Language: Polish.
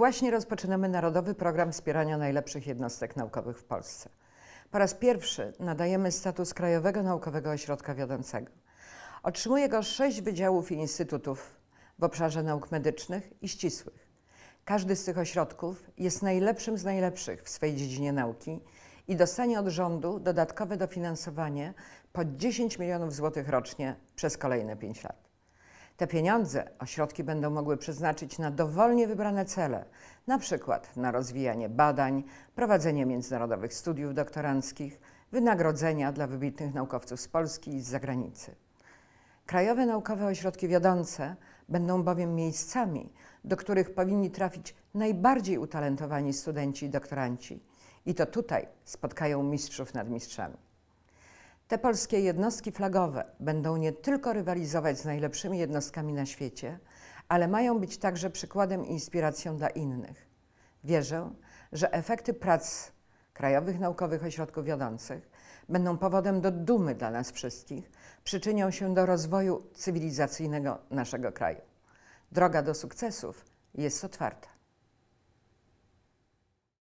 Właśnie rozpoczynamy Narodowy Program Wspierania Najlepszych Jednostek Naukowych w Polsce. Po raz pierwszy nadajemy status Krajowego Naukowego Ośrodka Wiodącego. Otrzymuje go sześć wydziałów i instytutów w obszarze nauk medycznych i ścisłych. Każdy z tych ośrodków jest najlepszym z najlepszych w swej dziedzinie nauki i dostanie od rządu dodatkowe dofinansowanie po 10 milionów złotych rocznie przez kolejne 5 lat. Te pieniądze ośrodki będą mogły przeznaczyć na dowolnie wybrane cele, na przykład na rozwijanie badań, prowadzenie międzynarodowych studiów doktoranckich, wynagrodzenia dla wybitnych naukowców z Polski i z zagranicy. Krajowe Naukowe Ośrodki Wiodące będą bowiem miejscami, do których powinni trafić najbardziej utalentowani studenci i doktoranci. I to tutaj spotkają mistrzów nad mistrzami. Te polskie jednostki flagowe będą nie tylko rywalizować z najlepszymi jednostkami na świecie, ale mają być także przykładem i inspiracją dla innych. Wierzę, że efekty prac Krajowych Naukowych Ośrodków Wiodących będą powodem do dumy dla nas wszystkich, przyczynią się do rozwoju cywilizacyjnego naszego kraju. Droga do sukcesów jest otwarta.